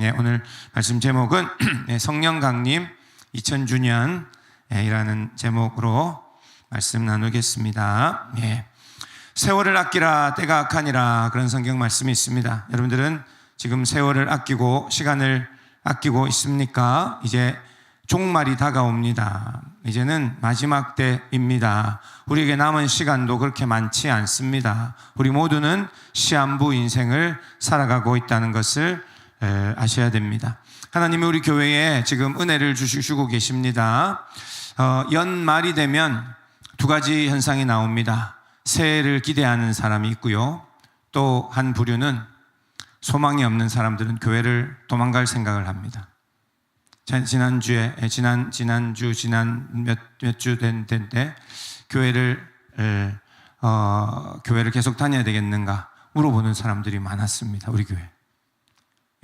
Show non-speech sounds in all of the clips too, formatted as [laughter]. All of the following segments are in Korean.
예, 오늘 말씀 제목은 [clears throat] 예, 성령 강림 2000주년이라는 제목으로 말씀 나누겠습니다. 예. 세월을 아끼라 때가 악하니라 그런 성경 말씀이 있습니다. 여러분들은 지금 세월을 아끼고 시간을 아끼고 있습니까? 이제 종말이 다가옵니다. 이제는 마지막 때입니다. 우리에게 남은 시간도 그렇게 많지 않습니다. 우리 모두는 시한부 인생을 살아가고 있다는 것을 에, 아셔야 됩니다. 하나님이 우리 교회에 지금 은혜를 주시고 계십니다. 어, 연말이 되면 두 가지 현상이 나옵니다. 새해를 기대하는 사람이 있고요. 또 한 부류는 소망이 없는 사람들은 교회를 도망갈 생각을 합니다. 자, 지난주에 지난 지난주 지난 몇 몇 주된 때인데 교회를 에, 어, 교회를 계속 다녀야 되겠는가 물어보는 사람들이 많았습니다. 우리 교회.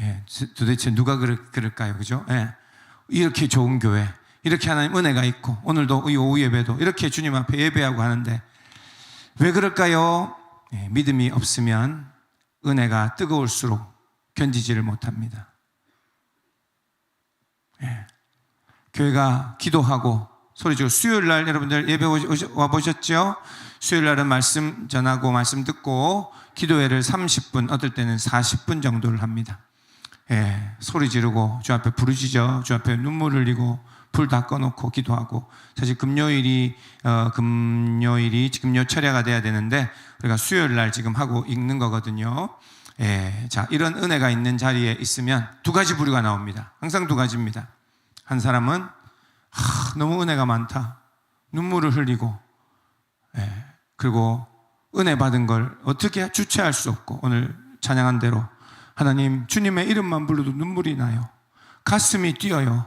예, 도대체 누가 그럴, 그럴까요? 그죠? 예. 이렇게 좋은 교회, 이렇게 하나님 은혜가 있고, 오늘도 이 오후 예배도 이렇게 주님 앞에 예배하고 하는데, 왜 그럴까요? 예, 믿음이 없으면 은혜가 뜨거울수록 견디지를 못합니다. 예. 교회가 기도하고 소리 지르고 수요일 날 여러분들 예배 와 보셨죠? 수요일 날은 말씀 전하고 말씀 듣고 기도회를 30분 어떨 때는 40분 정도를 합니다. 예, 소리 지르고 주 앞에 부르짖어 주 앞에 눈물 흘리고 불 다 꺼놓고 기도하고 사실 금요일이 어, 금요일이 금요 철야가 돼야 되는데 우리가 수요일 날 지금 하고 있는 거거든요. 예, 자 이런 은혜가 있는 자리에 있으면 두 가지 부류가 나옵니다. 항상 두 가지입니다. 한 사람은 하, 너무 은혜가 많다. 눈물을 흘리고 예, 그리고 은혜 받은 걸 어떻게 주체할 수 없고 오늘 찬양한 대로 하나님 주님의 이름만 불러도 눈물이 나요. 가슴이 뛰어요.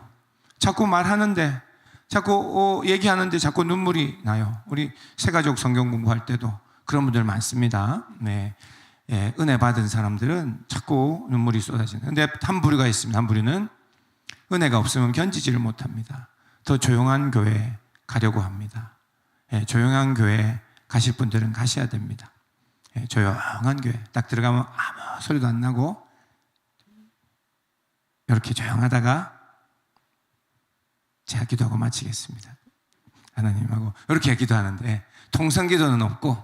자꾸 말하는데 자꾸 어, 얘기하는데 자꾸 눈물이 나요. 우리 세가족 성경 공부할 때도 그런 분들 많습니다. 네. 예, 은혜 받은 사람들은 자꾸 눈물이 쏟아지는. 근데 한 부류가 있습니다. 한 부류는 은혜가 없으면 견디지를 못합니다. 더 조용한 교회에 가려고 합니다. 예, 조용한 교회에 가실 분들은 가셔야 됩니다. 예, 조용한 교회. 딱 들어가면 아무 소리도 안 나고, 이렇게 조용하다가 제가 기도하고 마치겠습니다. 하나님하고 이렇게 기도하는데, 통성 기도는 없고,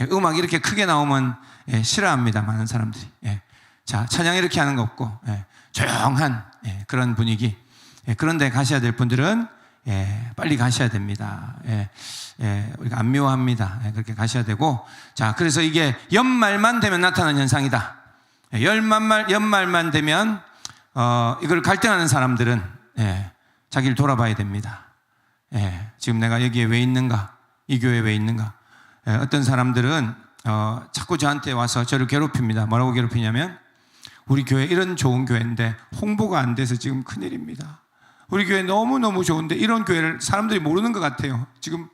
예, 음악 이렇게 크게 나오면 예, 싫어합니다. 많은 사람들이. 예. 자, 찬양 이렇게 하는 거 없고, 예, 조용한 예, 그런 분위기. 예, 그런데 가셔야 될 분들은 예, 빨리 가셔야 됩니다. 우리가 안 미워합니다. 예, 그렇게 가셔야 되고, 자, 그래서 이게 연말만 되면 나타나는 현상이다. 예, 연말만, 연말만 되면, 어, 이걸 갈등하는 사람들은, 예, 자기를 돌아봐야 됩니다. 예, 지금 내가 여기에 왜 있는가? 이 교회에 왜 있는가? 예, 어떤 사람들은, 어, 자꾸 저한테 와서 저를 괴롭힙니다. 뭐라고 괴롭히냐면, 우리 교회 이런 좋은 교회인데 홍보가 안 돼서 지금 큰일입니다. 우리 교회 너무너무 좋은데 이런 교회를 사람들이 모르는 것 같아요. 지금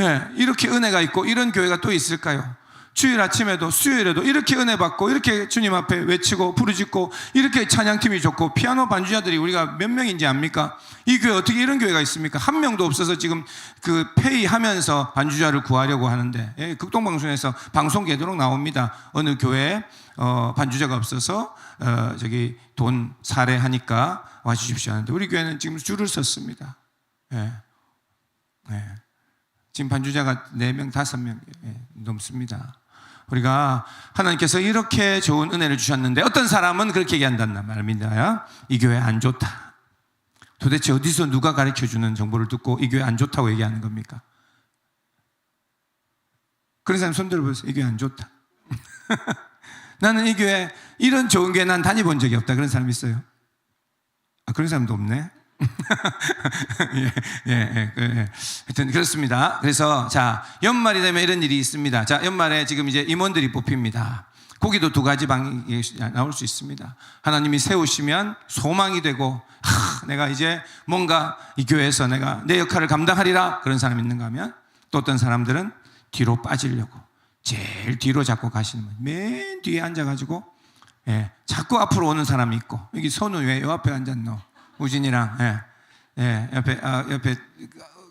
예, 이렇게 은혜가 있고 이런 교회가 또 있을까요? 주일 아침에도 수요일에도 이렇게 은혜 받고 이렇게 주님 앞에 외치고 부르짖고 이렇게 찬양팀이 좋고 피아노 반주자들이 우리가 몇 명인지 압니까? 이 교회 어떻게 이런 교회가 있습니까? 한 명도 없어서 지금 그 페이하면서 반주자를 구하려고 하는데 예, 극동방송에서 방송 계도록 나옵니다. 어느 교회에 어, 반주자가 없어서 어, 저기 돈 사례하니까 와주십시오 하는데 우리 교회는 지금 줄을 섰습니다. 예. 예. 지금 반주자가 4명, 5명 예, 넘습니다. 우리가 하나님께서 이렇게 좋은 은혜를 주셨는데 어떤 사람은 그렇게 얘기한단 말입니다. 이 교회 안 좋다. 도대체 어디서 누가 가르쳐 주는 정보를 듣고 이 교회 안 좋다고 얘기하는 겁니까? 그런 사람 손 들어 보세요. 이 교회 안 좋다. [laughs] 나는 이 교회 이런 좋은 교회 난 다녀본 적이 없다. 그런 사람 있어요? 아, 그런 사람도 없네. [laughs] 예, 예, 예, 예. 하여튼 그렇습니다. 그래서 자 연말이 되면 이런 일이 있습니다. 자 연말에 지금 이제 임원들이 뽑힙니다. 거기도 두 가지 방이 나올 수 있습니다. 하나님이 세우시면 소망이 되고 하, 내가 이제 뭔가 이 교회에서 내가 내 역할을 감당하리라 그런 사람이 있는가 하면 또 어떤 사람들은 뒤로 빠지려고 제일 뒤로 잡고 가시는 분. 맨 뒤에 앉아가지고 예, 자꾸 앞으로 오는 사람이 있고 여기 선우 왜 요 앞에 앉았노? 우진이랑 예, 예, 옆에 아, 옆에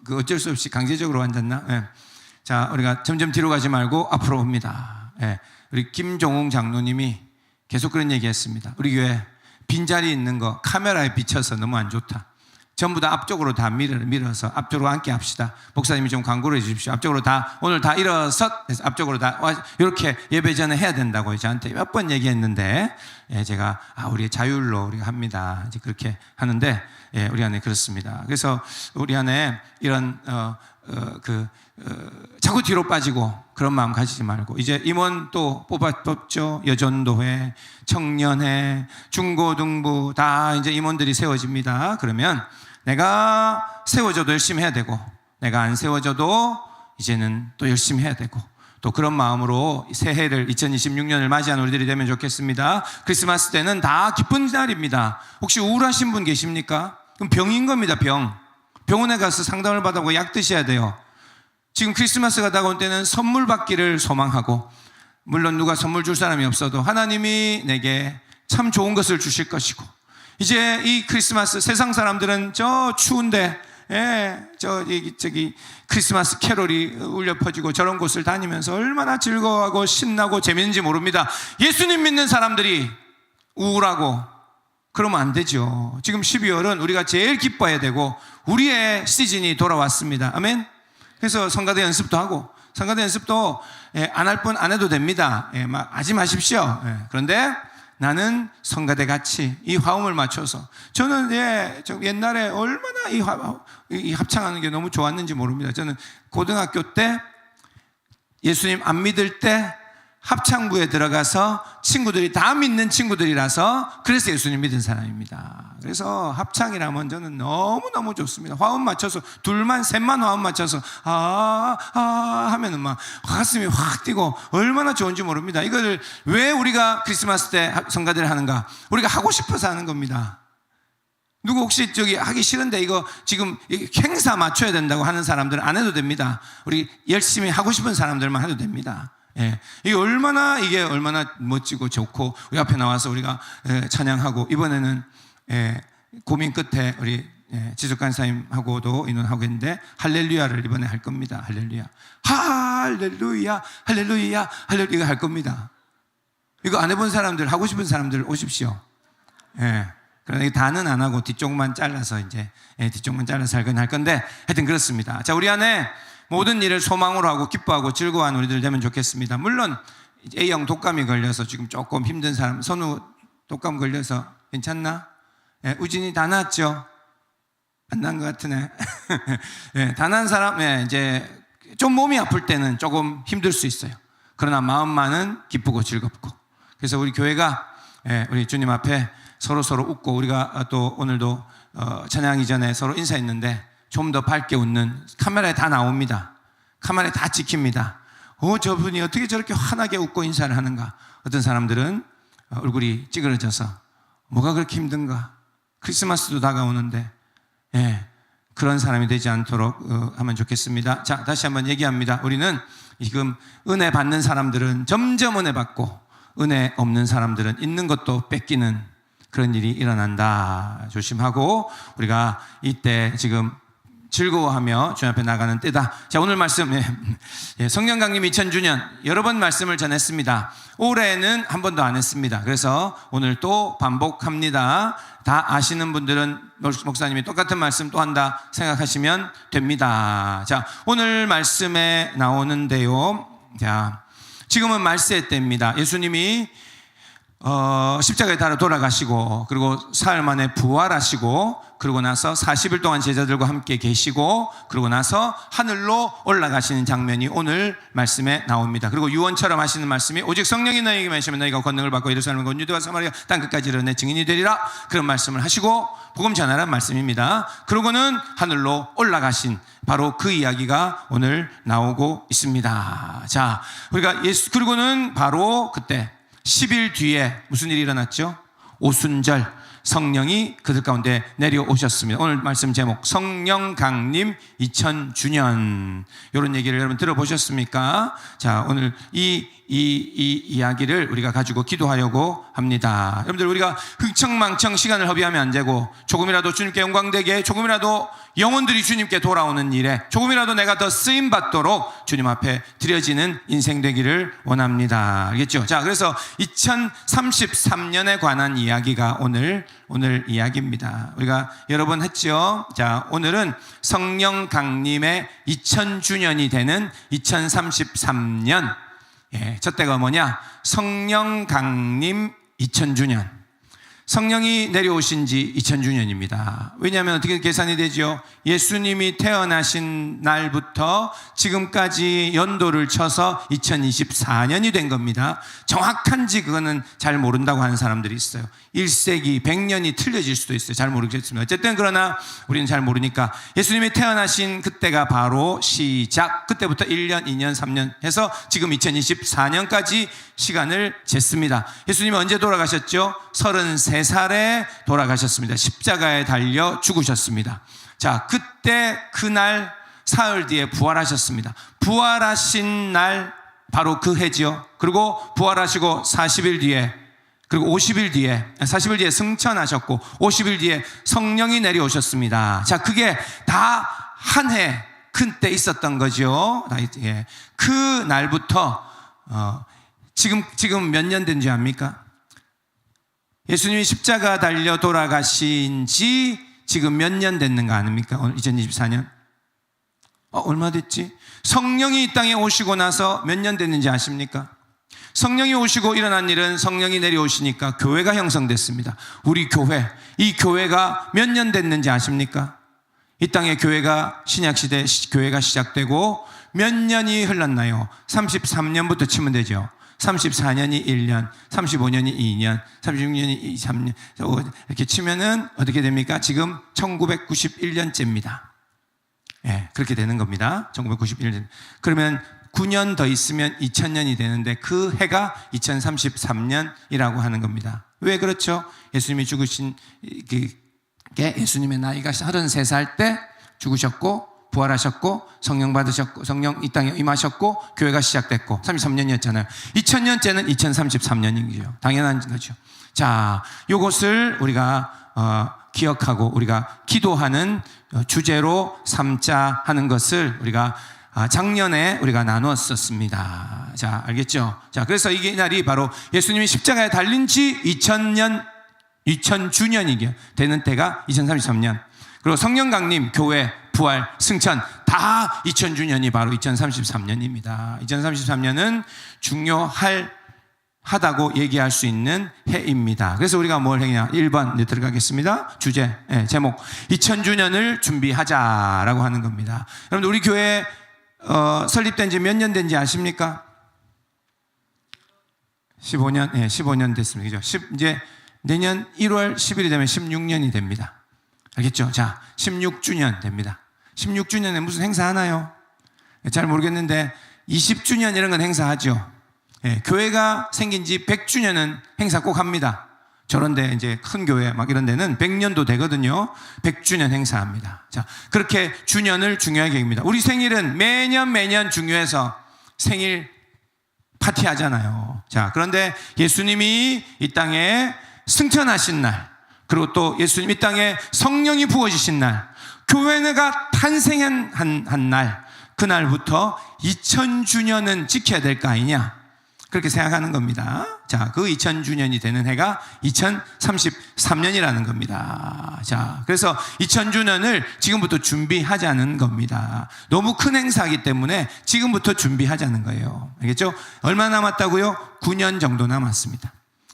그 어쩔 수 없이 강제적으로 앉았나? 예. 자 우리가 점점 뒤로 가지 말고 앞으로 옵니다. 예. 우리 김종웅 장로님이 계속 그런 얘기 했습니다. 우리 교회 빈자리 있는 거 카메라에 비춰서 너무 안 좋다. 전부 다 앞쪽으로 다 밀어, 밀어서 앞쪽으로 앉게 합시다. 목사님이 좀 광고를 해 주십시오. 앞쪽으로 다 오늘 다 일어서 앞쪽으로 다 와, 이렇게 예배 전에 해야 된다고 저한테 몇 번 얘기했는데 예, 제가 아 우리 자율로 우리가 합니다. 이제 그렇게 하는데 예, 우리 안에 그렇습니다. 그래서 우리 안에 이런 어, 어, 그 어, 자꾸 뒤로 빠지고 그런 마음 가지지 말고 이제 임원 또 뽑아 뽑죠. 여전도회 청년회 중고등부 다 이제 임원들이 세워집니다. 그러면 내가 세워져도 열심히 해야 되고 내가 안 세워져도 이제는 또 열심히 해야 되고 또 그런 마음으로 새해를 2026년을 맞이하는 우리들이 되면 좋겠습니다. 크리스마스 때는 다 기쁜 날입니다. 혹시 우울하신 분 계십니까? 그럼 병인 겁니다 병. 병원에 가서 상담을 받아보고 약 드셔야 돼요 지금 크리스마스가 다가올 때는 선물 받기를 소망하고 물론 누가 선물 줄 사람이 없어도 하나님이 내게 참 좋은 것을 주실 것이고 이제 이 크리스마스 세상 사람들은 저 추운데 예, 저 이, 저기 크리스마스 캐롤이 울려 퍼지고 저런 곳을 다니면서 얼마나 즐거워하고 신나고 재밌는지 모릅니다. 예수님 믿는 사람들이 우울하고 그러면 안 되죠. 지금 12월은 우리가 제일 기뻐해야 되고 우리의 시즌이 돌아왔습니다. 아멘. 그래서 성가대 연습도 하고 성가대 연습도 예, 안할분안 해도 됩니다. 예, 막 하지 마십시오. 예, 그런데 나는 성가대 같이 이 화음을 맞춰서 저는 예, 좀 옛날에 얼마나 이, 화, 이 합창하는 게 너무 좋았는지 모릅니다. 저는 고등학교 때 예수님 안 믿을 때 합창부에 들어가서 친구들이 다 믿는 친구들이라서 그래서 예수님 믿은 사람입니다. 그래서 합창이라면 저는 너무너무 좋습니다. 화음 맞춰서 둘만 셋만 화음 맞춰서 아, 아 하면은 막 가슴이 확 뛰고 얼마나 좋은지 모릅니다. 이거를 왜 우리가 크리스마스 때 성가대를 하는가? 우리가 하고 싶어서 하는 겁니다. 누구 혹시 저기 하기 싫은데 이거 지금 행사 맞춰야 된다고 하는 사람들은 안 해도 됩니다. 우리 열심히 하고 싶은 사람들만 해도 됩니다. 예. 이게 얼마나 이게 얼마나 멋지고 좋고 우리 앞에 나와서 우리가 예, 찬양하고 이번에는 예, 고민 끝에 우리 예, 지숙 간사님하고도 인원하고 있는데 할렐루야를 이번에 할 겁니다. 할렐루야. 할렐루야. 할렐루야. 할렐루야 할 겁니다. 이거 안 해본 사람들 하고 싶은 사람들 오십시오. 예. 그러나 다는 안 하고 뒤쪽만 잘라서 이제 예, 뒤쪽만 잘라서 할 건 할 건데 하여튼 그렇습니다. 자 우리 안에 모든 일을 소망으로 하고 기뻐하고 즐거워하는 우리들 되면 좋겠습니다. 물론 A형 독감이 걸려서 지금 조금 힘든 사람, 선우 독감 걸려서 괜찮나? 예, 우진이 다 났죠? 안 난 것 같으네. [laughs] 예, 다난 사람, 예, 이제 좀 몸이 아플 때는 조금 힘들 수 있어요. 그러나 마음만은 기쁘고 즐겁고. 그래서 우리 교회가 예, 우리 주님 앞에 서로 서로 웃고 우리가 또 오늘도 어, 찬양 이 전에 서로 인사했는데 좀 더 밝게 웃는 카메라에 다 나옵니다. 카메라에 다 찍힙니다. 어, 저분이 어떻게 저렇게 환하게 웃고 인사를 하는가? 어떤 사람들은 얼굴이 찌그러져서 뭐가 그렇게 힘든가? 크리스마스도 다가오는데, 예, 그런 사람이 되지 않도록 어, 하면 좋겠습니다. 자, 다시 한번 얘기합니다. 우리는 지금 은혜 받는 사람들은 점점 은혜 받고, 은혜 없는 사람들은 있는 것도 뺏기는 그런 일이 일어난다. 조심하고, 우리가 이때 지금 즐거워하며 주님 앞에 나가는 때다. 자, 오늘 말씀, 예, 예, 성령 강림 2000주년 여러 번 말씀을 전했습니다. 올해는 한 번도 안 했습니다. 그래서 오늘 또 반복합니다. 다 아시는 분들은 목사님이 똑같은 말씀 또 한다 생각하시면 됩니다. 자, 오늘 말씀에 나오는데요. 자, 지금은 말세 때입니다. 예수님이 어, 십자가에 달아 돌아가시고 그리고 사흘 만에 부활하시고 그러고 나서 40일 동안 제자들과 함께 계시고 그러고 나서 하늘로 올라가시는 장면이 오늘 말씀에 나옵니다. 그리고 유언처럼 하시는 말씀이 오직 성령이 너에게 마시면 너희가 권능을 받고 예루살렘과 온 유대와 사마리아 땅 끝까지 이르내 증인이 되리라 그런 말씀을 하시고 복음 전하라는 말씀입니다. 그러고는 하늘로 올라가신 바로 그 이야기가 오늘 나오고 있습니다. 자, 우리가 예수 그리고는 바로 그때 10일 뒤에 무슨 일이 일어났죠? 오순절 성령이 그들 가운데 내려오셨습니다. 오늘 말씀 제목 성령 강림 2000주년 이런 얘기를 여러분 들어보셨습니까? 자 오늘 이, 이, 이 이 야기를 우리가 가지고 기도하려고 합니다. 여러분들 우리가 흥청망청 시간을 허비하면 안 되고 조금이라도 주님께 영광되게 조금이라도 영혼들이 주님께 돌아오는 일에 조금이라도 내가 더 쓰임 받도록 주님 앞에 드려지는 인생 되기를 원합니다. 알겠죠? 자, 그래서 2033년에 관한 이야기 이야기가 오늘 오늘 이야기입니다. 우리가 여러 번 했죠. 자, 오늘은 성령 강림의 2000주년이 되는 2033년. 예, 저 때가 뭐냐? 성령 강림 2000주년. 성령이 내려오신 지 2000주년입니다. 왜냐하면 어떻게 계산이 되죠? 예수님이 태어나신 날부터 지금까지 연도를 쳐서 2024년이 된 겁니다. 정확한지 그거는 잘 모른다고 하는 사람들이 있어요. 1세기, 100년이 틀려질 수도 있어요. 잘 모르겠습니다. 어쨌든 그러나 우리는 잘 모르니까 예수님이 태어나신 그때가 바로 시작. 그때부터 1년, 2년, 3년 해서 지금 2024년까지 시간을 쟀습니다. 예수님은 언제 돌아가셨죠? 33 살에 돌아가셨습니다. 십자가에 달려 죽으셨습니다. 자, 그때 그날 사흘 뒤에 부활하셨습니다. 부활하신 날 바로 그 해지요. 그리고 부활하시고 40일 뒤에 그리고 50일 뒤에 40일 뒤에 승천하셨고 50일 뒤에 성령이 내려오셨습니다. 자, 그게 다 한 해 큰 때 있었던 거죠. 예. 그 날부터 어, 지금 지금 몇 년된줄 압니까? 예수님이 십자가 달려 돌아가신 지 지금 몇 년 됐는가 아닙니까? 오늘 2024년. 어, 얼마 됐지? 성령이 이 땅에 오시고 나서 몇 년 됐는지 아십니까? 성령이 오시고 일어난 일은 성령이 내려오시니까 교회가 형성됐습니다. 우리 교회, 이 교회가 몇 년 됐는지 아십니까? 이 땅에 교회가 신약시대 시- 교회가 시작되고 몇 년이 흘렀나요? 33년부터 치면 되죠. 34년이 1년, 35년이 2년, 36년이 3년, 이렇게 치면은 어떻게 됩니까? 지금 1991년째입니다. 예, 그렇게 되는 겁니다. 1991년. 그러면 9년 더 있으면 2000년이 되는데 그 해가 2033년이라고 하는 겁니다. 왜 그렇죠? 예수님이 죽으신 게 예수님의 나이가 33살 때 죽으셨고 부활하셨고 성령 받으셨고 성령 이 땅에 임하셨고 교회가 시작됐고 33년이었잖아요. 2000년째는 2033년인 거죠. 당연한 거죠. 자, 요것을 우리가 어, 기억하고 우리가 기도하는 어, 주제로 삼자 하는 것을 우리가 아, 작년에 우리가 나누었었습니다. 자, 알겠죠? 자, 그래서 이게 날이 바로 예수님이 십자가에 달린 지 2000년, 2000주년이게 되는 때가 2033년. 그리고 성령 강림, 교회, 부활, 승천 다 2000주년이 바로 2033년입니다. 2033년은 중요할 하다고 얘기할 수 있는 해입니다. 그래서 우리가 뭘 했냐? 1번 이제 들어가겠습니다. 주제, 예, 제목. 2000주년을 준비하자라고 하는 겁니다. 여러분, 우리 교회 어, 설립된 지 몇 년 된 지 아십니까? 15년, 예, 15년 됐습니다. 그죠? 10, 이제 내년 1월 10일이 되면 16년이 됩니다. 알겠죠? 자, 16주년 됩니다. 16주년에 무슨 행사 하나요? 예, 잘 모르겠는데 20주년 이런 건 행사하죠. 예, 교회가 생긴 지 100주년은 행사 꼭 합니다. 저런데 이제 큰 교회 막 이런 데는 100년도 되거든요. 100주년 행사합니다. 자, 그렇게 주년을 중요하게 여깁니다. 우리 생일은 매년 매년 중요해서 생일 파티 하잖아요. 자, 그런데 예수님이 이 땅에 승천하신 날, 그리고 또 예수님 이 땅에 성령이 부어지신 날, 교회가 탄생한 한, 한 날, 그날부터 2000주년은 지켜야 될 거 아니냐? 그렇게 생각하는 겁니다. 자, 그 2000주년이 되는 해가 2033년이라는 겁니다. 자, 그래서 2000주년을 지금부터 준비하자는 겁니다. 너무 큰 행사이기 때문에 지금부터 준비하자는 거예요. 알겠죠? 얼마 남았다고요? 9년 정도 남았습니다.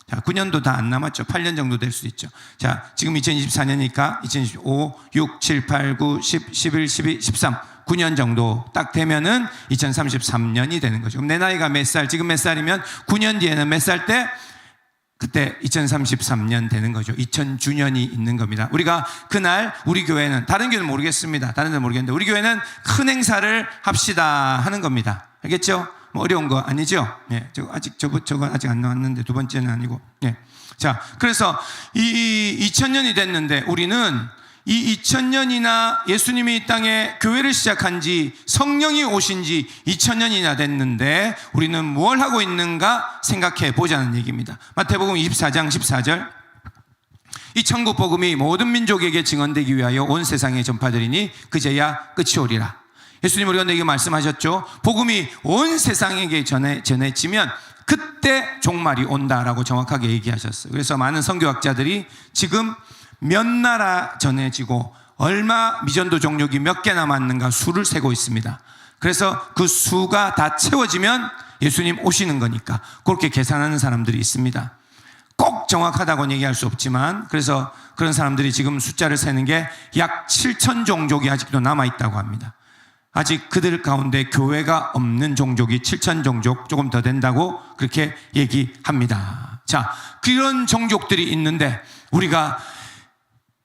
자, 9년도 다 안 남았죠. 8년 정도 될 수 있죠. 자, 지금 2024년이니까 2025, 6, 7, 8, 9, 10, 11, 12, 13. 9년 정도 딱 되면은 2033년이 되는 거죠. 그럼 내 나이가 몇 살? 지금 몇 살이면 9년 뒤에는 몇 살 때? 그때 2033년 되는 거죠. 2000주년이 있는 겁니다. 우리가 그날 우리 교회는 다른 교회는 모르겠습니다. 다른 데는 모르겠는데 우리 교회는 큰 행사를 합시다 하는 겁니다. 알겠죠? 뭐 어려운 거 아니죠? 예. 저 아직 저거 저거 아직 안 나왔는데 두 번째는 아니고. 예. 자, 그래서 이 2000년이 됐는데 우리는 이 2000년이나 예수님이 이 땅에 교회를 시작한 지 성령이 오신 지 2000년이나 됐는데 우리는 뭘 하고 있는가 생각해 보자는 얘기입니다. 마태복음 24장 14절. 이 천국 복음이 모든 민족에게 증언되기 위하여 온 세상에 전파되리니 그제야 끝이 오리라. 예수님 우리가 내게 말씀하셨죠. 복음이 온 세상에게 전해, 전해지면 그때 종말이 온다라고 정확하게 얘기하셨어요. 그래서 많은 선교학자들이 지금 몇 나라 전해지고 얼마 미전도 종족이 몇 개 남았는가 수를 세고 있습니다. 그래서 그 수가 다 채워지면 예수님 오시는 거니까 그렇게 계산하는 사람들이 있습니다. 꼭 정확하다고는 얘기할 수 없지만 그래서 그런 사람들이 지금 숫자를 세는 게 약 7천 종족이 아직도 남아 있다고 합니다. 아직 그들 가운데 교회가 없는 종족이 7천 종족 조금 더 된다고 그렇게 얘기합니다. 자, 그런 종족들이 있는데 우리가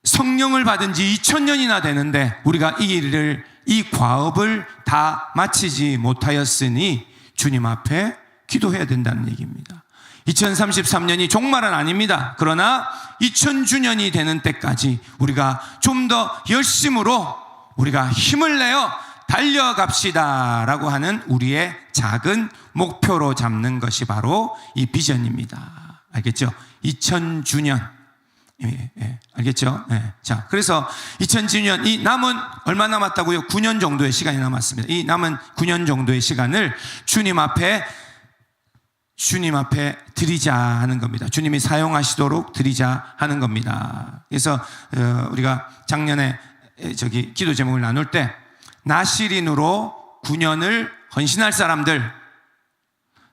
성령을 받은 지 2000년이나 되는데 우리가 이 일을 이 과업을 다 마치지 못하였으니 주님 앞에 기도해야 된다는 얘기입니다. 2033년이 종말은 아닙니다. 그러나 2000주년이 되는 때까지 우리가 좀 더 열심으로 우리가 힘을 내어 달려갑시다라고 하는 우리의 작은 목표로 잡는 것이 바로 이 비전입니다. 알겠죠? 2000주년. 예, 예, 알겠죠? 예. 자, 그래서 2010년 이 남은 얼마 남았다고요? 9년 정도의 시간이 남았습니다. 이 남은 9년 정도의 시간을 주님 앞에 주님 앞에 드리자 하는 겁니다. 주님이 사용하시도록 드리자 하는 겁니다. 그래서 어, 우리가 작년에 저기 기도 제목을 나눌 때 나시린으로 9년을 헌신할 사람들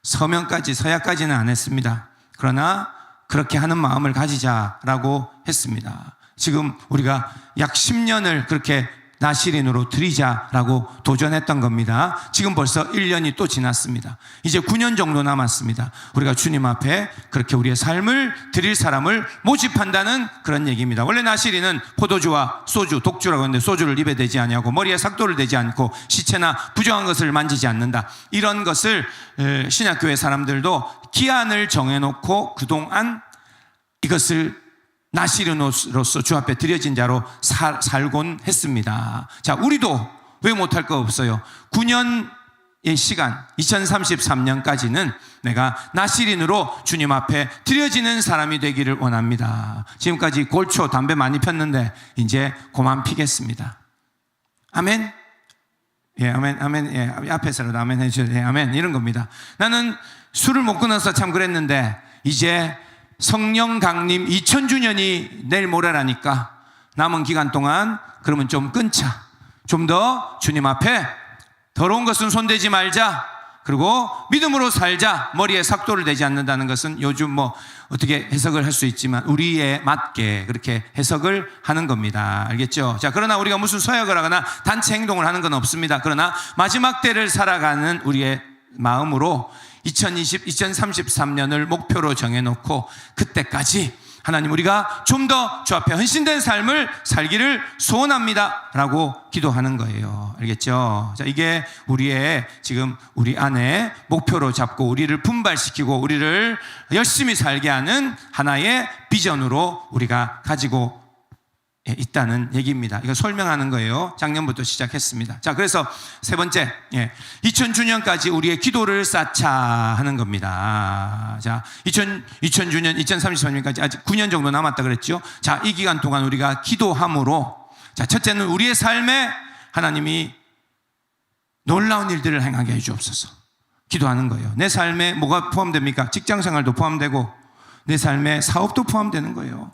서명까지 서약까지는 안 했습니다. 그러나 그렇게 하는 마음을 가지자라고 했습니다. 지금 우리가 약 10년을 그렇게 나시린으로 드리자라고 도전했던 겁니다. 지금 벌써 1년이 또 지났습니다. 이제 9년 정도 남았습니다. 우리가 주님 앞에 그렇게 우리의 삶을 드릴 사람을 모집한다는 그런 얘기입니다. 원래 나시린은 포도주와 소주, 독주라고 하는데 소주를 입에 대지 아니하고 머리에 삭도를 대지 않고 시체나 부정한 것을 만지지 않는다. 이런 것을 에, 신약교회 사람들도 기한을 정해놓고 그동안 이것을 나시르노로서 주 앞에 드려진 자로 살, 살곤 했습니다. 자, 우리도 왜 못할 거 없어요? 9년의 시간, 2033년까지는 내가 나시린으로 주님 앞에 드려지는 사람이 되기를 원합니다. 지금까지 골초, 담배 많이 폈는데 이제 그만 피겠습니다. 아멘? 예, 아멘, 아멘, 예, 앞에서라도 아멘 해주세요. 예, 아멘. 이런 겁니다. 나는 술을 못 끊어서 참 그랬는데, 이제 성령 강림 2000주년이 내일 모레라니까 남은 기간 동안 그러면 좀 끊자. 좀 더 주님 앞에 더러운 것은 손대지 말자. 그리고 믿음으로 살자. 머리에 삭도를 대지 않는다는 것은 요즘 뭐 어떻게 해석을 할 수 있지만 우리에 맞게 그렇게 해석을 하는 겁니다. 알겠죠? 자, 그러나 우리가 무슨 서약을 하거나 단체 행동을 하는 건 없습니다. 그러나 마지막 때를 살아가는 우리의 마음으로 2020, 2033년을 목표로 정해놓고 그때까지 하나님 우리가 좀 더 주 앞에 헌신된 삶을 살기를 소원합니다. 라고 기도하는 거예요. 알겠죠? 자, 이게 우리의 지금 우리 안에 목표로 잡고 우리를 분발시키고 우리를 열심히 살게 하는 하나의 비전으로 우리가 가지고 예, 있다는 얘기입니다. 이거 설명하는 거예요. 작년부터 시작했습니다. 자, 그래서 세 번째, 예, 2000주년까지 우리의 기도를 쌓자 하는 겁니다. 자, 2000, 2000주년, 2033년까지 아직 9년 정도 남았다 그랬죠. 자, 이 기간 동안 우리가 기도함으로, 자, 첫째는 우리의 삶에 하나님이 놀라운 일들을 행하게 해주옵소서. 기도하는 거예요. 내 삶에 뭐가 포함됩니까? 직장 생활도 포함되고, 내 삶에 사업도 포함되는 거예요.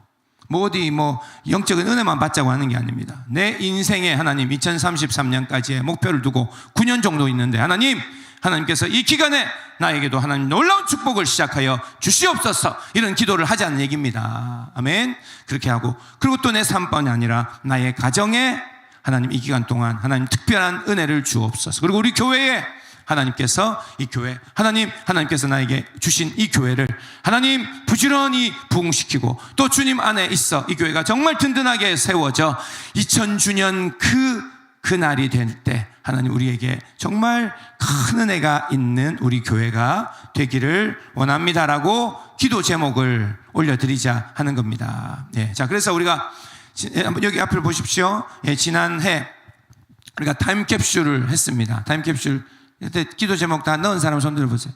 뭐 어디 뭐 영적인 은혜만 받자고 하는 게 아닙니다. 내 인생에 하나님 2033년까지의 목표를 두고 9년 정도 있는데 하나님 하나님께서 이 기간에 나에게도 하나님 놀라운 축복을 시작하여 주시옵소서 이런 기도를 하자는 얘기입니다. 아멘. 그렇게 하고 그리고 또 내 삶뿐이 아니라 나의 가정에 하나님 이 기간 동안 하나님 특별한 은혜를 주옵소서. 그리고 우리 교회에 하나님께서 이 교회, 하나님, 하나님께서 나에게 주신 이 교회를 하나님 부지런히 부흥시키고 또 주님 안에 있어 이 교회가 정말 든든하게 세워져 2000주년 그, 그날이 될 때 하나님 우리에게 정말 큰 은혜가 있는 우리 교회가 되기를 원합니다라고 기도 제목을 올려드리자 하는 겁니다. 예, 자, 그래서 우리가 지- 예, 여기 앞을 보십시오. 예, 지난해 우리가 타임캡슐을 했습니다. 타임캡슐 그때 기도 제목 다 넣은 사람 손 들어보세요.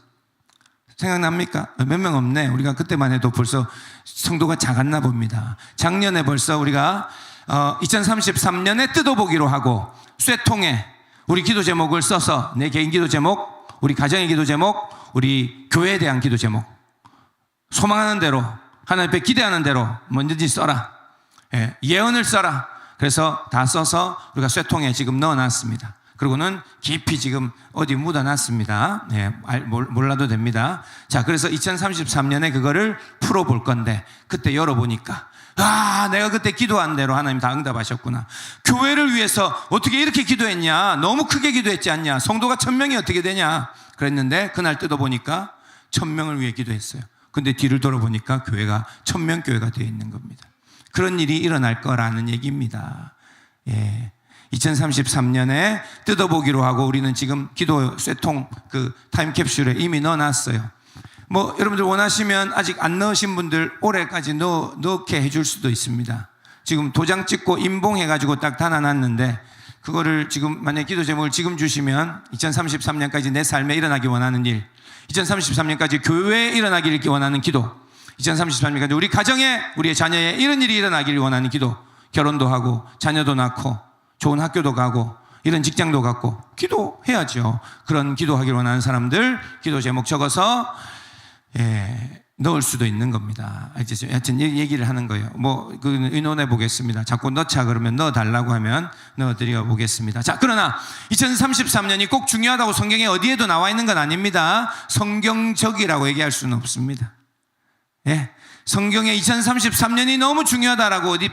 생각납니까? 몇 명 없네. 우리가 그때만 해도 벌써 성도가 작았나 봅니다. 작년에 벌써 우리가 어, 2033년에 뜯어보기로 하고 쇠통에 우리 기도 제목을 써서 내 개인 기도 제목, 우리 가정의 기도 제목, 우리 교회에 대한 기도 제목 소망하는 대로 하나님 앞에 기대하는 대로 뭐든지 써라. 예, 예언을 써라. 그래서 다 써서 우리가 쇠통에 지금 넣어놨습니다. 그리고는 깊이 지금 어디 묻어놨습니다. 예, 몰라도 됩니다. 자, 그래서 2033년에 그거를 풀어볼 건데 그때 열어보니까 아, 내가 그때 기도한 대로 하나님 다 응답하셨구나. 교회를 위해서 어떻게 이렇게 기도했냐? 너무 크게 기도했지 않냐? 성도가 천 명이 어떻게 되냐? 그랬는데 그날 뜯어보니까 천 명을 위해 기도했어요. 근데 뒤를 돌아보니까 교회가 천명 교회가 되어 있는 겁니다. 그런 일이 일어날 거라는 얘기입니다. 예. 2033년에 뜯어보기로 하고 우리는 지금 기도 쇠통 그 타임캡슐에 이미 넣어놨어요. 뭐 여러분들 원하시면 아직 안 넣으신 분들 올해까지 넣, 넣게 해줄 수도 있습니다. 지금 도장 찍고 인봉해가지고 딱 달아놨는데 그거를 지금 만약 기도 제목을 지금 주시면 2033년까지 내 삶에 일어나기 원하는 일, 2033년까지 교회에 일어나기를 원하는 기도, 2033년까지 우리 가정에 우리의 자녀에 이런 일이 일어나기를 원하는 기도, 결혼도 하고 자녀도 낳고 좋은 학교도 가고 이런 직장도 갖고 기도해야죠. 그런 기도하기를 원하는 사람들 기도 제목 적어서 예, 넣을 수도 있는 겁니다. 알겠죠? 하여튼 이 얘기를 하는 거예요. 뭐, 그 의논해 보겠습니다. 자꾸 넣자 그러면 넣어 달라고 하면 넣어 드려 보겠습니다. 자, 그러나 2033년이 꼭 중요하다고 성경에 어디에도 나와 있는 건 아닙니다. 성경적이라고 얘기할 수는 없습니다. 예. 성경에 2033년이 너무 중요하다라고 어디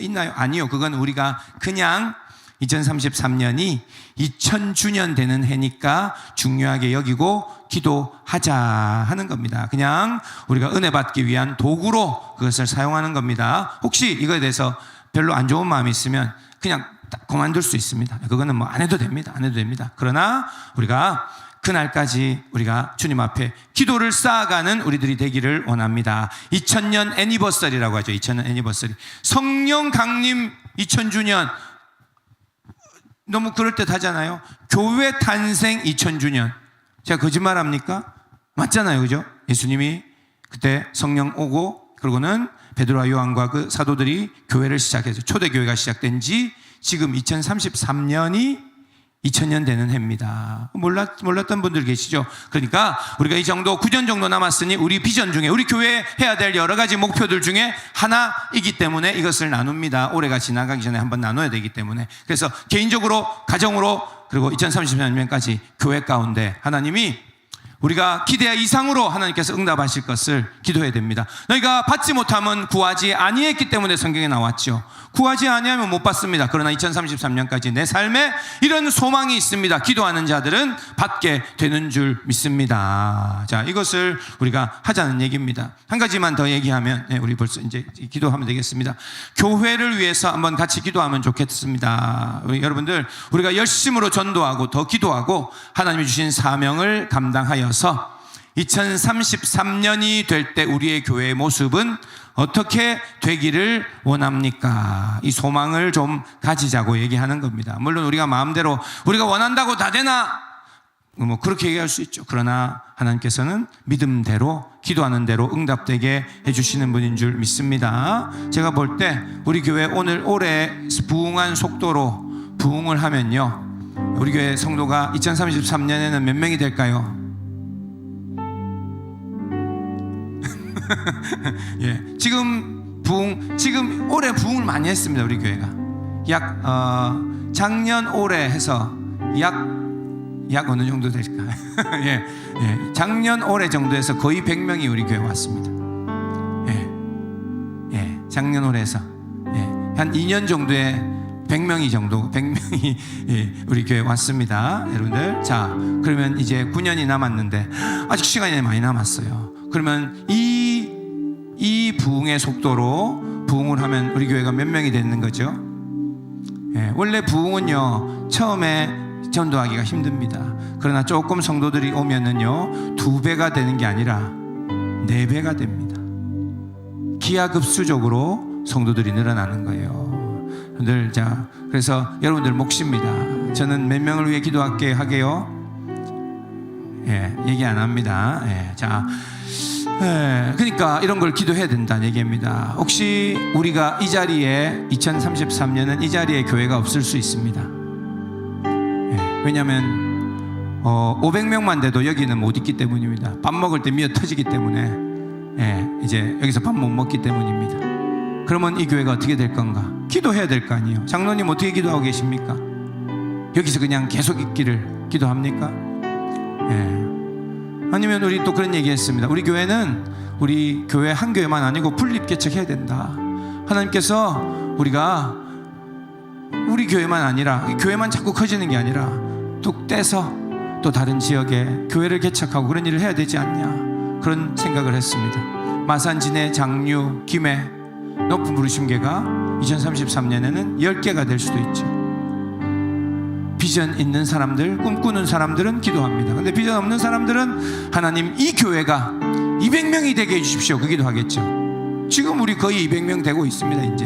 있나요? 아니요. 그건 우리가 그냥 2033년이 2000주년 되는 해니까 중요하게 여기고 기도하자 하는 겁니다. 그냥 우리가 은혜 받기 위한 도구로 그것을 사용하는 겁니다. 혹시 이거에 대해서 별로 안 좋은 마음이 있으면 그냥 딱 그만둘 수 있습니다. 그거는 뭐 안 해도 됩니다. 안 해도 됩니다. 그러나 우리가 그날까지 우리가 주님 앞에 기도를 쌓아가는 우리들이 되기를 원합니다. 2000년 애니버서리라고 하죠. 2000년 애니버서리. 성령 강림 2000주년. 너무 그럴듯 하잖아요. 교회 탄생 2000주년. 제가 거짓말 합니까? 맞잖아요. 그죠? 예수님이 그때 성령 오고 그러고는 베드로와 요한과 그 사도들이 교회를 시작해서 초대교회가 시작된 지 지금 2033년이 2000년 되는 해입니다. 몰랐, 몰랐던 분들 계시죠? 그러니까 우리가 이 정도 9년 정도 남았으니 우리 비전 중에 우리 교회 해야 될 여러 가지 목표들 중에 하나이기 때문에 이것을 나눕니다. 올해가 지나가기 전에 한번 나눠야 되기 때문에. 그래서 개인적으로, 가정으로, 그리고 2030년까지 교회 가운데 하나님이 우리가 기대 이상으로 하나님께서 응답하실 것을 기도해야 됩니다. 너희가 받지 못하면 구하지 아니했기 때문에 성경에 나왔죠. 구하지 아니하면 못 받습니다. 그러나 2033년까지 내 삶에 이런 소망이 있습니다. 기도하는 자들은 받게 되는 줄 믿습니다. 자, 이것을 우리가 하자는 얘기입니다. 한 가지만 더 얘기하면 네, 우리 벌써 이제 기도하면 되겠습니다. 교회를 위해서 한번 같이 기도하면 좋겠습니다. 우리 여러분들 우리가 열심으로 전도하고 더 기도하고 하나님이 주신 사명을 감당하여 서 2033년이 될 때 우리의 교회의 모습은 어떻게 되기를 원합니까? 이 소망을 좀 가지자고 얘기하는 겁니다. 물론 우리가 마음대로 우리가 원한다고 다 되나? 뭐 그렇게 얘기할 수 있죠. 그러나 하나님께서는 믿음대로 기도하는 대로 응답되게 해주시는 분인 줄 믿습니다. 제가 볼 때 우리 교회 오늘 올해 부흥한 속도로 부흥을 하면요. 우리 교회 성도가 2033년에는 몇 명이 될까요? [laughs] 예, 지금 부흥 지금 올해 부흥을 많이 했습니다 우리 교회가 약 어, 작년 올해 해서 약 약 어느 정도 될까? [laughs] 예, 예, 작년 올해 정도에서 거의 100명이 우리 교회 왔습니다. 예, 예, 작년 올해서 예, 한 2년 정도에 100명이 정도, 100명이 예, 우리 교회 왔습니다. 여러분들. 자, 그러면 이제 9년이 남았는데 아직 시간이 많이 남았어요. 그러면 이, 이 부흥의 속도로 부흥을 하면 우리 교회가 몇 명이 되는 거죠? 예, 원래 부흥은요, 처음에 전도하기가 힘듭니다. 그러나 조금 성도들이 오면은요, 두 배가 되는 게 아니라 네 배가 됩니다. 기하급수적으로 성도들이 늘어나는 거예요. 늘 자, 그래서 여러분들 몫입니다. 저는 몇 명을 위해 기도할게 하게요. 예, 얘기 안 합니다. 예, 자, 예, 그러니까 이런 걸 기도해야 된다는 얘기입니다. 혹시 우리가 이 자리에 2033년은 이 자리에 교회가 없을 수 있습니다. 예, 왜냐하면 어, 500명만 돼도 여기는 못 있기 때문입니다. 밥 먹을 때 미어 터지기 때문에 예, 이제 여기서 밥 못 먹기 때문입니다. 그러면 이 교회가 어떻게 될 건가? 기도해야 될 거 아니에요. 장로님 어떻게 기도하고 계십니까? 여기서 그냥 계속 있기를 기도합니까? 예. 아니면 우리 또 그런 얘기했습니다. 우리 교회는 우리 교회 한 교회만 아니고 분립 개척해야 된다. 하나님께서 우리가 우리 교회만 아니라 이 교회만 자꾸 커지는 게 아니라 뚝 떼서 또 다른 지역에 교회를 개척하고 그런 일을 해야 되지 않냐 그런 생각을 했습니다. 마산진의 장류 김해 높은 부르심계가 2033년에는 10개가 될 수도 있죠. 비전 있는 사람들, 꿈꾸는 사람들은 기도합니다. 근데 비전 없는 사람들은 하나님 이 교회가 200명이 되게 해주십시오. 그 기도하겠죠. 지금 우리 거의 200명 되고 있습니다, 이제.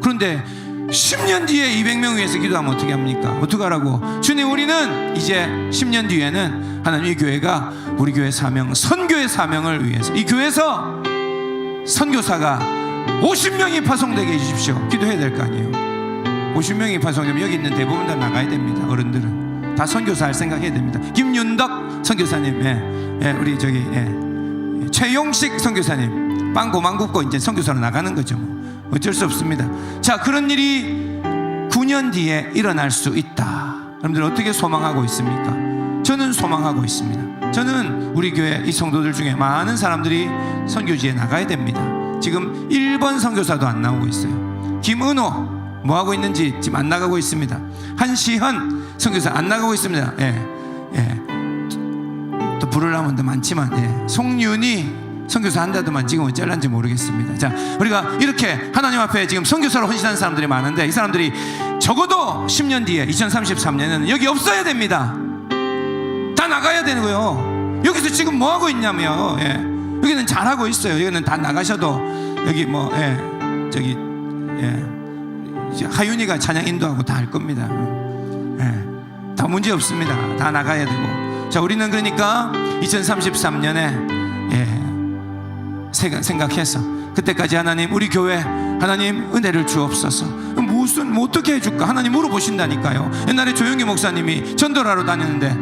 그런데 10년 뒤에 200명 위해서 기도하면 어떻게 합니까? 어떻게 하라고? 주님, 우리는 이제 10년 뒤에는 하나님 이 교회가 우리 교회 사명, 선교의 사명을 위해서 이 교회에서 선교사가 50명이 파송되게 해주십시오. 기도해야 될 거 아니에요. 50명이 파송되면 여기 있는 대부분 다 나가야 됩니다. 어른들은 다 선교사 할 생각해야 됩니다. 김윤덕 선교사님, 예, 예, 우리 저기 예, 최용식 선교사님 빵 고만 굽고 이제 선교사로 나가는 거죠. 뭐. 어쩔 수 없습니다. 자 그런 일이 9년 뒤에 일어날 수 있다. 여러분들 어떻게 소망하고 있습니까? 저는 소망하고 있습니다. 저는 우리 교회 이 성도들 중에 많은 사람들이 선교지에 나가야 됩니다. 지금 1번 선교사도 안 나오고 있어요. 김은호 뭐 하고 있는지 지금 안 나가고 있습니다. 한시현 선교사 안 나가고 있습니다. 예, 예. 또 부르려면 더 많지만 예. 송윤이 선교사 한다더만 지금 어쩔란지 모르겠습니다. 자, 우리가 이렇게 하나님 앞에 지금 선교사로 헌신하는 사람들이 많은데 이 사람들이 적어도 10년 뒤에 2033년에는 여기 없어야 됩니다. 다 나가야 거예요. 여기서 지금 뭐 하고 있냐면 예. 여기는 잘하고 있어요. 여기는 다 나가셔도 여기 뭐 예. 저기 예. 하윤이가 찬양 인도하고 다 할 겁니다. 예. 다 문제 없습니다. 다 나가야 되고. 자, 우리는 그러니까 2033년에 예. 생각- 생각해서 그때까지 하나님 우리 교회 하나님 은혜를 주옵소서 무슨 뭐 어떻게 해줄까 하나님 물어보신다니까요 옛날에 조영기 목사님이 전도하러 다니는데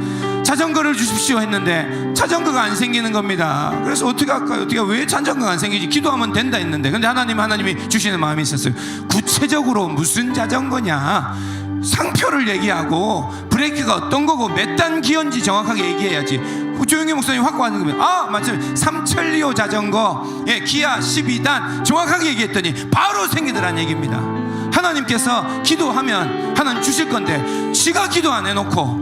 자전거를 주십시오 했는데 자전거가 안 생기는 겁니다. 그래서 어떻게 할까요? 어떻게 왜 자전거가 안 생기지? 기도하면 된다 했는데. 근데 하나님 하나님이 주시는 마음이 있었어요. 구체적으로 무슨 자전거냐? 상표를 얘기하고 브레이크가 어떤 거고 몇 단 기어인지 정확하게 얘기해야지. 조영희 목사님 확 와는 거면 아 맞죠 삼천리오 자전거 예, 기아 12단 정확하게 얘기했더니 바로 생기더란 얘기입니다. 하나님께서 기도하면 하나님 주실 건데 지가 기도 안 해놓고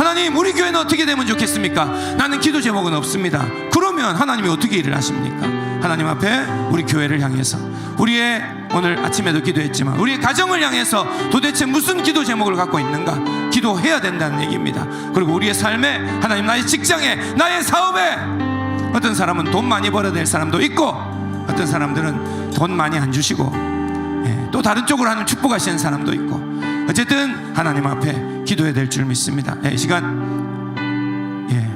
하나님 우리 교회는 어떻게 되면 좋겠습니까? 나는 기도 제목은 없습니다. 그러면 하나님이 어떻게 일을 하십니까? 하나님 앞에 우리 교회를 향해서 우리의 오늘 아침에도 기도했지만 우리의 가정을 향해서 도대체 무슨 기도 제목을 갖고 있는가? 기도해야 된다는 얘기입니다. 그리고 우리의 삶에 하나님 나의 직장에 나의 사업에 어떤 사람은 돈 많이 벌어야 될 사람도 있고 어떤 사람들은 돈 많이 안 주시고 예, 또 다른 쪽으로 하는 축복하시는 사람도 있고 어쨌든 하나님 앞에 기도해야 될 줄 믿습니다 예, 이 시간 예,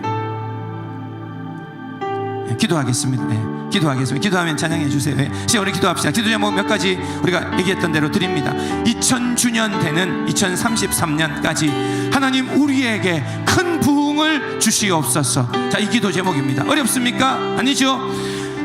예, 기도하겠습니다. 네, 기도하겠습니다. 기도하면 찬양해 주세요. 네, 시작 우리 기도합시다. 기도 제목 몇 가지 우리가 얘기했던 대로 드립니다. 2000주년 되는 2033년까지 하나님 우리에게 큰 부흥을 주시옵소서. 자, 이 기도 제목입니다. 어렵습니까? 아니죠?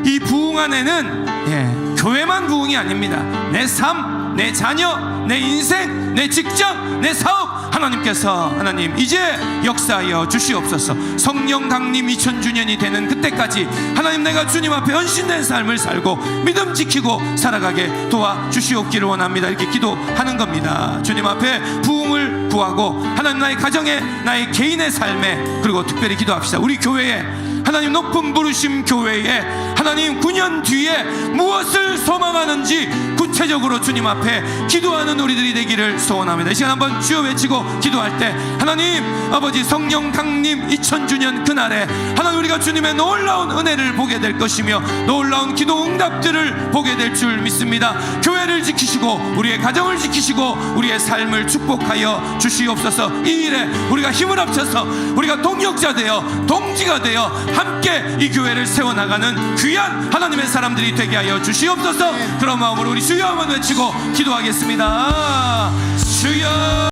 이 부흥 안에는 예, 교회만 부흥이 아닙니다. 내 삶, 내 자녀, 내 인생, 내 직장, 내 사업. 하나님께서 하나님 이제 역사하여 주시옵소서. 성령 강림 2000주년이 되는 그때까지 하나님 내가 주님 앞에 헌신된 삶을 살고 믿음 지키고 살아가게 도와 주시옵기를 원합니다. 이렇게 기도하는 겁니다. 주님 앞에 부흥을 구하고 하나님 나의 가정에 나의 개인의 삶에 그리고 특별히 기도합시다. 우리 교회에 하나님 높은 부르심 교회에 하나님 9년 뒤에 무엇을 소망하는지 구체적으로 주님 앞에 기도하는 우리들이 되기를 소원합니다. 이 시간 한번 주여 외치고 기도할 때 하나님 아버지 성령 강림 2000주년 그날에 하나님 우리가 주님의 놀라운 은혜를 보게 될 것이며 놀라운 기도 응답들을 보게 될 줄 믿습니다. 교회를 지키시고 우리의 가정을 지키시고 우리의 삶을 축복하여 주시옵소서. 이 일에 우리가 힘을 합쳐서 우리가 동역자 되어 동지가 되어 함께 이 교회를 세워나가는 귀한 하나님의 사람들이 되게 하여 주시옵소서. 그런 마음으로 우리 주여 한번 외치고 기도하겠습니다. 주여